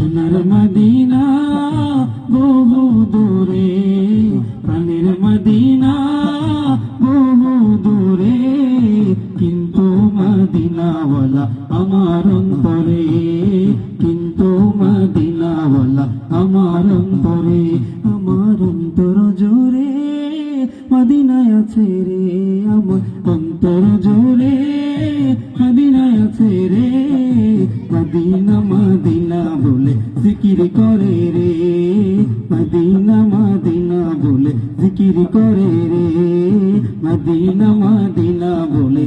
সোনার মদিনা বহু দূরে, প্রাণের মদিনা বহু দূরে, কিন্তু মদিনাওয়ালা আমার অন্তরে, কিন্তু মদিনাওয়ালা আমার অন্তরে, আমার অন্তর জোরে মদিনায় আছে রে, আমার অন্তর জোরে মদিনায় আছে রে, মদিনা জিকির করে রে, মদিনা মদিনা বলে জিকির করে রে, মদিনা মদিনা বলে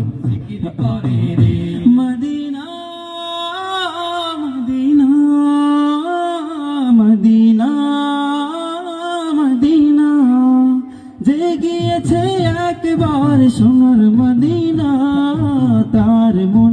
যে গিয়েছে একবার সোনার মদিনা, তার মনে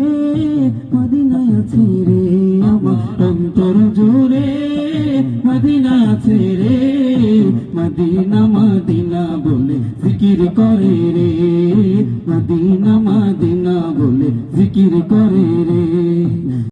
মদিনা মদিনা বলে জিকির করে রে। মদিনা মদিনা বলে জিকির করে রে।